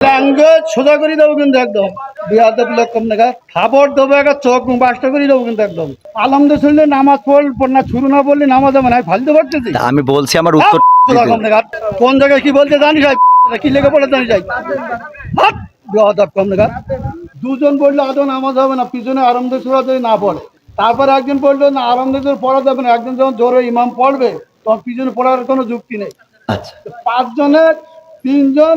Language সোজা করে দেবো কিন্তু একদম। বিহার দেখা খাবার দেবো একটা চোখ মুখ বাসটা করে দেবো কিন্তু একদম। আলমদে শুনলে নামাজ পড়ল না শুরু না বললে নামাজ হবে না। আমি ফালতে পারতেছি আমি বলছি আমার উত্তর কোন জায়গায় কি বলতে জানিস? কি লেগে পড়ে জানিস কম দেখা দুজন পড়লে আদৌ নামাজ হবে না পিছনে আরামদে সুরা যদি না পড়ে। তারপরে একজন পড়ল না আরামদে পড়া যাবে না। একজন যখন জোরে ইমাম পড়বে তখন পিছনে পড়ার কোনো যুক্তি নেই। আচ্ছা। পাঁচজনের তিনজন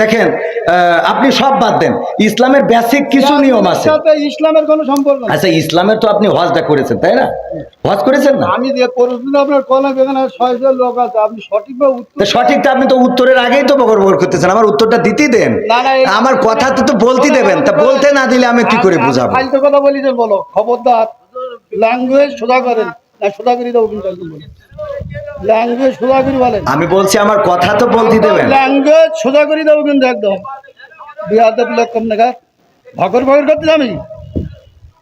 দেখেন আপনি সব বাদ দেন। ইসলামের বেসিক কিছু নিয়ম আছে। ইসলামের কোনো সম্পর্ক আচ্ছা ইসলামের তো আপনি হজটা করেছেন তাই না? হজ করেছেন না? আমি যে প্রশ্ন আপনার কলম এখানে ছয়শো লোক আছে আপনি সঠিকভাবে উত্তর সঠিকটা আপনি তো উত্তরের আগেই তো বকর বকর করতেছেন আমার উত্তরটা দিতেই দেন। না, না, আমার কথা তো তো বলতে দেবেন তা বলতে না দিলে আমি কি করে বুঝাবো? কথা বলি যে বলো খবরদার ল্যাঙ্গুয়েজ সোজা করেন না সোজা করে দেবো কিন্তু ল্যাঙ্গুয়েজ সোজা করে বলেন। আমি বলছি আমার কথা তো বলতে দেবেন। ল্যাঙ্গুয়েজ সোজা করে দেবো কিন্তু একদম। বিহার লক্ষম দেখা ভকর ভকর করতে আমি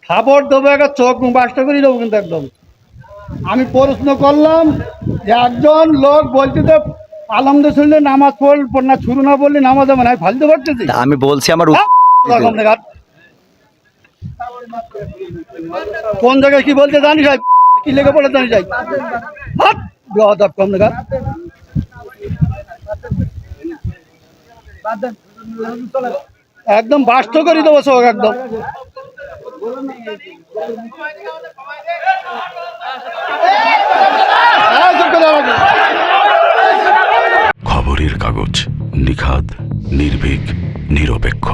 খাবার দেবো একটা চোখ বাসটা করে দেবো কিন্তু একদম। আমি প্রশ্ন করলাম যে একজন লোক বলতে তো আলমদে শুনলে নামাজ পড়ল না শুরু না বললে নামাজ হবে না। ফালতে পারতেছি আমি বলছি আমার দেখা কোন জায়গায় কি বলতে জানিস ভাই? কি লেগে পড়ে জানিস ভাই? বেয়াদব কম দেখা একদম বাস্ত করে দেবো সব, একদম। হ্যাঁ। খবরের কাগজ নিখাদ, নির্ভীক, নিরপেক্ষ।